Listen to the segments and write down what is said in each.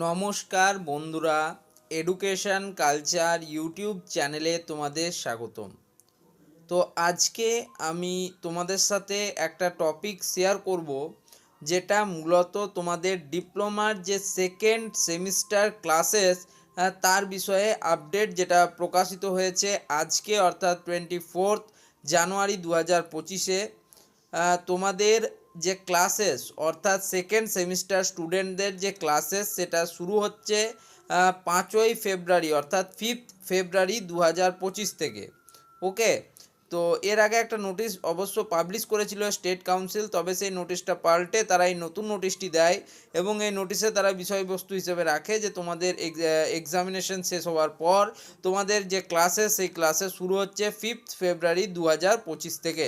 নমস্কার বন্ধুরা education culture YouTube চ্যানেলে তোমাদের স্বাগতম। তো আজকে আমি তোমাদের সাথে একটা টপিক শেয়ার করব, যেটা মূলত তোমাদের ডিপ্লোমার যে সেকেন্ড সেমিস্টার ক্লাসেস তার বিষয়ে আপডেট যেটা প্রকাশিত হয়েছে আজকে, অর্থাৎ টোয়েন্টি ফোর্থ জানুয়ারি দু হাজার পঁচিশে তোমাদের যে ক্লাসেস, অর্থাৎ সেকেন্ড সেমিস্টার স্টুডেন্টদের যে ক্লাসেস, সেটা শুরু হচ্ছে পাঁচই ফেব্রুয়ারি, অর্থাৎ ফিফথ ফেব্রুয়ারি দু হাজার পঁচিশ থেকে। ওকে তো এর আগে একটা নোটিশ অবশ্য পাবলিশ করেছিল স্টেট কাউন্সিল তবে সেই নোটিশটা পাল্টে তারা এই নতুন নোটিশটি দেয় এবং এই নোটিশে তারা বিষয়বস্তু হিসেবে রাখে যে তোমাদের এক্সামিনেশন শেষ হওয়ার পর তোমাদের যে ক্লাসে সেই ক্লাসে শুরু হচ্ছে ফিফথ ফেব্রুয়ারি দু হাজার পঁচিশ থেকে।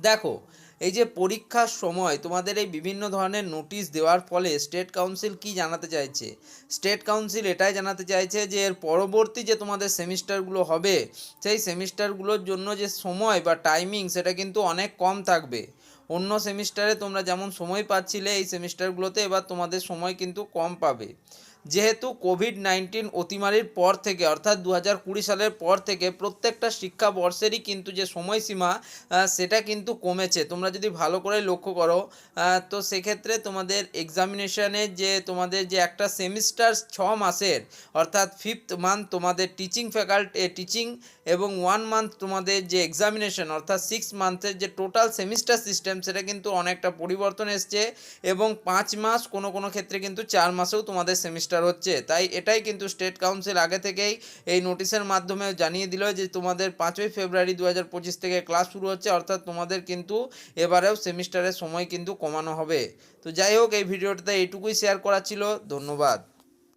দেখো এই যে পরীক্ষার সময় তোমাদের এই বিভিন্ন ধরনের নোটিশ দেওয়ার ফলে স্টেট কাউন্সিল কি জানাতে চাইছে? স্টেট কাউন্সিল এটাই জানাতে চাইছে যে এর পরবর্তী যে তোমাদের সেমিস্টারগুলো হবে, সেই সেমিস্টারগুলোর জন্য যে সময় বা টাইমিং সেটা কিন্তু অনেক কম থাকবে। অন্য সেমিস্টারে তোমরা যেমন সময় পাচ্ছিলে, এই সেমিস্টারগুলোতে এবার তোমাদের সময় কিন্তু কম পাবে। যেহেতু কোভিড নাইন্টিন অতিমারির পর থেকে, অর্থাৎ দু হাজার কুড়ি সালের পর থেকে প্রত্যেকটা শিক্ষাবর্ষেরই কিন্তু যে সময়সীমা সেটা কিন্তু কমেছে। তোমরা যদি ভালো করে লক্ষ্য করো তো সেক্ষেত্রে তোমাদের এক্সামিনেশনের যে তোমাদের যে একটা সেমিস্টার ছ মাসের, অর্থাৎ ফিফথ মান্থ তোমাদের টিচিং ফ্যাকাল্টি টিচিং এবং ওয়ান মান্থ তোমাদের যে এক্সামিনেশন অর্থাৎ সিক্স মান্থের যে টোটাল সেমিস্টার সিস্টেম সেটা কিন্তু অনেকটা পরিবর্তন এসছে এবং পাঁচ মাস কোনো কোনো ক্ষেত্রে কিন্তু চার মাসেও তোমাদের সেমিস্টার হচ্ছে। তাই এটাই কিন্তু স্টেট কাউন্সিল আগে থেকেই এই নোটিশের মাধ্যমে জানিয়ে দিল যে তোমাদের পাঁচই ফেব্রুয়ারি দু হাজার পঁচিশ থেকে ক্লাস শুরু হচ্ছে, অর্থাৎ তোমাদের কিন্তু এবারেও সেমিস্টারের সময় কিন্তু কমানো হবে। তো যাই হোক, এই ভিডিওটাতে এইটুকুই শেয়ার করা ছিল। ধন্যবাদ।